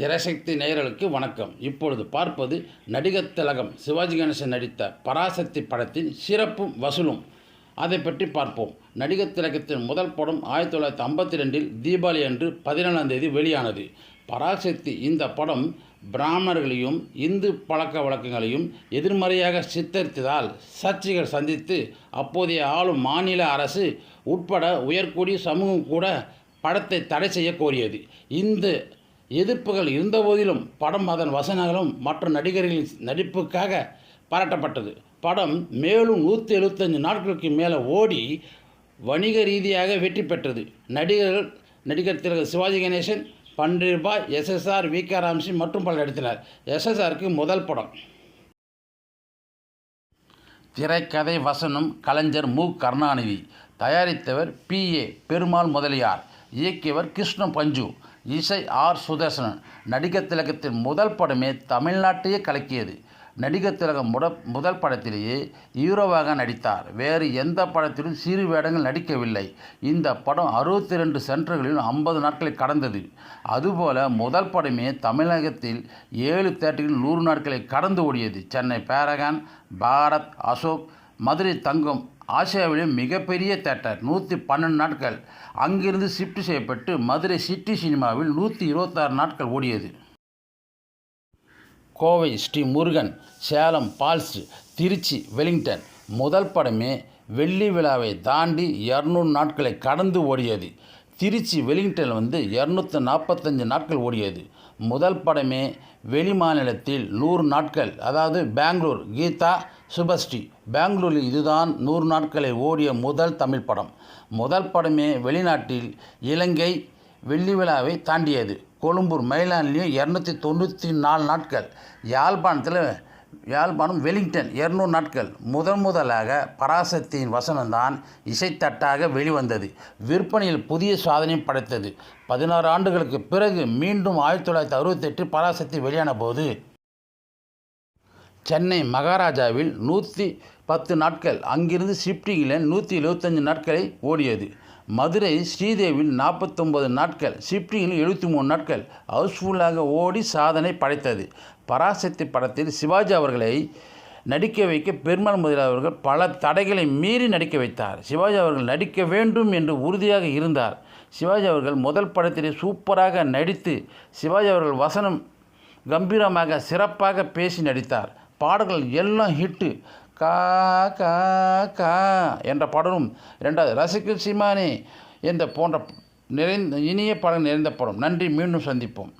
திரைசக்தி நேயர்களுக்கு வணக்கம். இப்பொழுது பார்ப்பது நடிகர் திலகம். சிவாஜி கணேசன் நடித்த பராசக்தி படத்தின் சிறப்பும் வசூலும். அதை பற்றி பார்ப்போம். நடிகர் திலகத்தின் முதல் படம் ஆயிரத்தி தொள்ளாயிரத்தி ஐம்பத்தி ரெண்டில் தீபாவளி அன்று பதினேழாம் தேதி வெளியானது. பராசக்தி இந்த படம் பிராமணர்களையும் இந்து பழக்க வழக்கங்களையும் எதிர்மறையாக சித்தரித்ததால் சர்ச்சைகள் சந்தித்து அப்போதைய ஆளும் மாநில அரசு உட்பட உயர்குடி சமூகம் கூட படத்தை தடை செய்ய கோரியது. இந்த எதிர்ப்புகள் இருந்தபோதிலும் படம் அதன் வசனங்களும் மற்ற நடிகர்களின் நடிப்புக்காக பாராட்டப்பட்டது. படம் மேலும் நூற்றி எழுபத்தஞ்சு நாட்களுக்கு மேலே ஓடி வணிக ரீதியாக வெற்றி பெற்றது. நடிகர்கள் நடிகர் திரு சிவாஜி கணேசன் பன்றிருபா எஸ்எஸ்ஆர் வி கே ராம்சி மற்றும் பலர் நடித்தனர். எஸ்எஸ்ஆருக்கு முதல் படம். திரைக்கதை வசனம் கலைஞர் மு. கருணாநிதி. தயாரித்தவர் பி. ஏ. பெருமாள் முதலியார். இயக்கியவர் கிருஷ்ண பஞ்சு. இசை ஆர். சுதர்சனன் நடிகர் திலகத்தின் முதல் படமே தமிழ்நாட்டையே கலக்கியது. நடிகர் திலகம் முட முதல் படத்திலேயே ஹீரோவாக நடித்தார். வேறு எந்த படத்திலும் சிறு வேடங்கள் நடிக்கவில்லை. இந்த படம் அறுபத்தி ரெண்டு சென்டர்களில் ஐம்பது நாட்களை கடந்தது. அதுபோல முதல் படமே தமிழகத்தில் ஏழு தேட்டரில் நூறு நாட்களை கடந்து ஓடியது. சென்னை பேரகான் பாரத் அசோக் மதுரை தங்கம் ஆசியாவிலே மிகப்பெரிய தேட்டர் நூற்றி பன்னெண்டு நாட்கள். அங்கிருந்து ஷிஃப்ட் செய்யப்பட்டு மதுரை சிட்டி சினிமாவில் நூற்றி இருபத்தாறு நாட்கள் ஓடியது. கோவை ஸ்ரீ முருகன் சேலம் பால்ஸ் திருச்சி வெலிங்டன். முதல் படமே வெள்ளி விழாவை தாண்டி இரநூறு நாட்களை கடந்து ஓடியது. திருச்சி வெலிங்டனில் வந்து இரநூத்தி நாற்பத்தஞ்சு நாட்கள் ஓடியது. முதல் படமே வெளிமாநிலத்தில் நூறு நாட்கள் அதாவது பெங்களூர் கீதா சுபஸ்ரீ. பெங்களூரில் இதுதான் நூறு நாட்களை ஓடிய முதல் தமிழ் படம். முதல் படமே வெளிநாட்டில் இலங்கை வெள்ளி விழாவை தாண்டியது. கொழும்பூர் மயிலானிலையும் இரநூத்தி தொண்ணூற்றி நாலு நாட்கள். யாழ்ப்பாணத்தில் யாழ்ப்பாணம் வெலிங்டன் இருநூறு நாட்கள். முதன் முதலாக பராசக்தியின் வசனம்தான் இசைத்தட்டாக வெளிவந்தது. விற்பனையில் புதிய சாதனையும் படைத்தது. பதினாறு ஆண்டுகளுக்கு பிறகு மீண்டும் ஆயிரத்தி தொள்ளாயிரத்தி அறுபத்தெட்டு பராசக்தி வெளியான போது சென்னை மகாராஜாவில் நூற்றி பத்து நாட்கள் அங்கிருந்து ஷிப்டிங்கில் நூற்றி எழுபத்தஞ்சு நாட்களை ஓடியது. மதுரை ஸ்ரீதேவில் நாற்பத்தொம்பது நாட்கள் ஷிப்டிங்கில் எழுபத்தி மூணு நாட்கள் ஹவுஸ்ஃபுல்லாக ஓடி சாதனை படைத்தது. பராசக்தி படத்தில் சிவாஜி அவர்களை நடிக்க வைக்க பெருமாள் முதலியார் அவர்கள் பல தடைகளை மீறி நடிக்க வைத்தார். சிவாஜி அவர்கள் நடிக்க வேண்டும் என்று உறுதியாக இருந்தார். சிவாஜி அவர்கள் முதல் படத்திலே சூப்பராக நடித்து சிவாஜி அவர்கள் வசனம் கம்பீரமாக சிறப்பாக பேசி நடித்தார். பாடல்கள் எல்லாம் ஹிட்டு கா கா கா என்ற பாடலும் ரெண்டாவது ரசிகல் சீமானே என்ற போன்ற நிறைந்த இனிய பாடல் நிறைந்த படம் நன்றி மீண்டும் சந்திப்போம்.